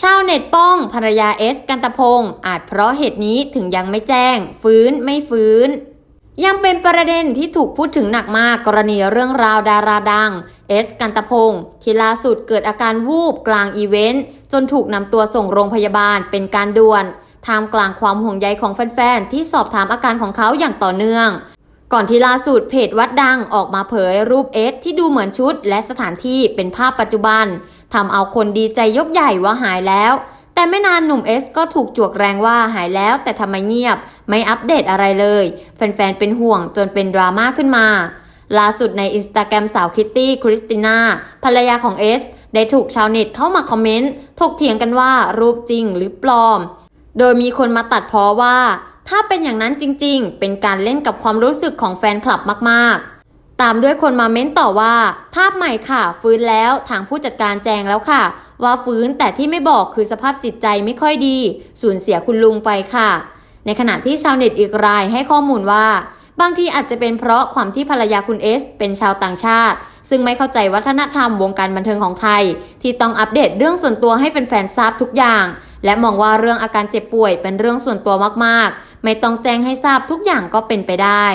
ชาวเน็ตป้องภรรยาเอส กันตพงศ์อาจเพราะเหตุนี้ถึงยังไม่แจ้ง ฟื้นไม่ฟื้น ยังเป็นประเด็นที่ถูกพูดถึงหนักมากกรณีเรื่องราวดาราดัง เอส กันตพงศ์ที่ล่าสุดเกิดอาการวูบกลางอีเวนต์ จนถูกนำตัวส่งโรงพยาบาลเป็นการด่วนท่ามกลางความห่วงใยของแฟนๆที่สอบถามอาการของเขาอย่างต่อเนื่องก่อนที่ล่าสุดเพจวัดดังออกมาเผยรูปเอสที่ดูเหมือนชุดและสถานที่เป็นภาพปัจจุบันทำเอาคนดีใจยกใหญ่ว่าหายแล้ว แต่ไม่นานหนุ่มเอสก็ถูกจวกแรงว่าหายแล้ว แต่ทำไมเงียบ ไม่อัปเดตอะไรเลย แฟนๆเป็นห่วงจนเป็นดราม่าขึ้นมา ล่าสุดในอินสตาแกรมสาวคิตตี้คริสติน่าภรรยาของเอสได้ถูกชาวเน็ตเข้ามาคอมเมนต์ถกเถียงกันว่ารูปจริงหรือปลอม โดยมีคนมาตัดพ้อว่า ถ้าเป็นอย่างนั้นจริง ๆ เป็นการเล่นกับความรู้สึกของแฟนคลับมากๆ ตามด้วยคนมาเม้นต่อว่า ภาพใหม่ค่ะ ฟื้นแล้วทางผู้จัดการแจงแล้วค่ะ ว่าฟื้นแต่ที่ไม่บอกคือสภาพจิตใจไม่ค่อยดี สูญเสียคุณลุงไปค่ะ ในขณะที่ชาวเน็ตอีกรายให้ข้อมูลว่า บางทีอาจจะเป็นเพราะความที่ภรรยาคุณเอส เป็นชาวต่างชาติ ซึ่งไม่เข้าใจวัฒนธรรมวงการบันเทิงของไทย ที่ต้องอัปเดตเรื่องส่วนตัวให้แฟนๆทราบทุกอย่าง และมองว่าเรื่องอาการเจ็บป่วยเป็นเรื่องส่วนตัวมากๆ ไม่ต้องแจ้งให้ทราบทุกอย่างก็เป็นไปได้